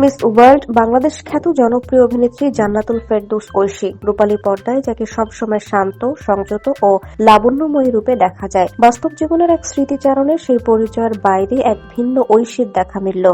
Miss world, Bangladesh খ্যাত জনপ্রিয় অভিনেত্রী জান্নাতুল ফেরদৌস ঐশী। রূপালী পর্দায় যাকে সবসময় শান্ত, সংযত ও লাবণ্যময়ী রূপে দেখা যায়। বাস্তব জীবনের এক স্মৃতিচারণে সেই পরিচয়ের বাইরে এক ভিন্ন ঐশীর দেখা মিলল।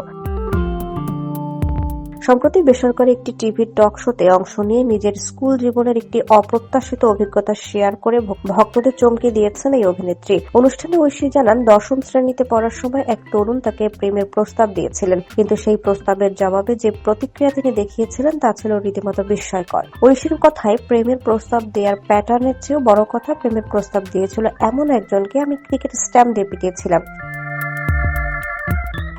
সম্প্রতি বেসরকারি একটি টিভি টক শোতে অংশ নিয়ে নিজের স্কুল জীবনের একটি অপ্রত্যাশিত অভিজ্ঞতা শেয়ার করে ভক্তদের চমকে দিয়েছেন এই অভিনেত্রী। অনুষ্ঠানে ঐশী জানান, দশম শ্রেণীতে পড়ার সময় এক তরুণ তাকে প্রেমের প্রস্তাব দিয়েছিলেন। কিন্তু সেই প্রস্তাবের জবাবে যে প্রতিক্রিয়া তিনি দেখিয়েছিলেন, তা ছিল রীতিমতো বিস্ময়কর। ঐশীর কথায়, প্রেমের প্রস্তাব দেওয়ার প্যাটার্নের চেয়েও বড় কথা, প্রেমের প্রস্তাব দিয়েছিল এমন একজনকে আমি ক্রিকেট স্ট্যাম্প দিয়ে পিটিয়েছিলাম।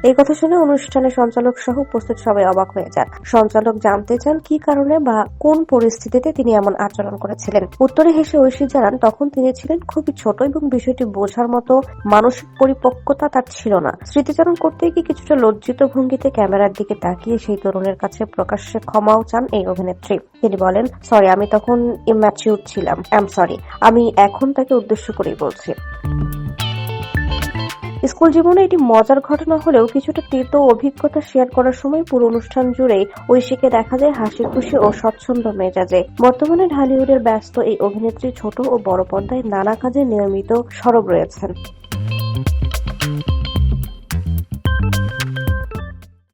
এই কথা শুনে অনুষ্ঠানের সঞ্চালক সহ উপস্থিত সবাই অবাক হয়ে যান। সঞ্চালক জানতে চান কি কারণে বা কোন পরিস্থিতিতে তিনি এমন আচরণ করেছিলেন। উত্তরে হেসে ঐশী জানান, তখন তিনি ছিলেন খুবই ছোট এবং বিষয়টি বোঝার মতো মানসিক পরিপক্কতা তার ছিল না। স্মৃতিচারণ করতে গিয়ে কিছুটা লজ্জিত ভঙ্গিতে ক্যামেরার দিকে তাকিয়ে সেই তরুণের কাছে প্রকাশ্যে ক্ষমাও চান এই অভিনেত্রী। তিনি বলেন, সরি, আমি তখন ইম্যাচিউর ছিলাম। আই এম সরি আমি এখন তাকে উদ্দেশ্য করেই বলছি। স্কুল জীবনে এটি মজার ঘটনা হলেও কিছুটা তীর্থ অভিজ্ঞতা শেয়ার করার সময় পুরো অনুষ্ঠান জুড়েই ঐশীকে দেখা যায় হাসি খুশি ও স্বচ্ছন্দ মেজাজে। বর্তমানে ঢালিউডের ব্যস্ত এই অভিনেত্রী ছোট ও বড় পর্দায় নানা কাজে নিয়মিত সরব রয়েছেন।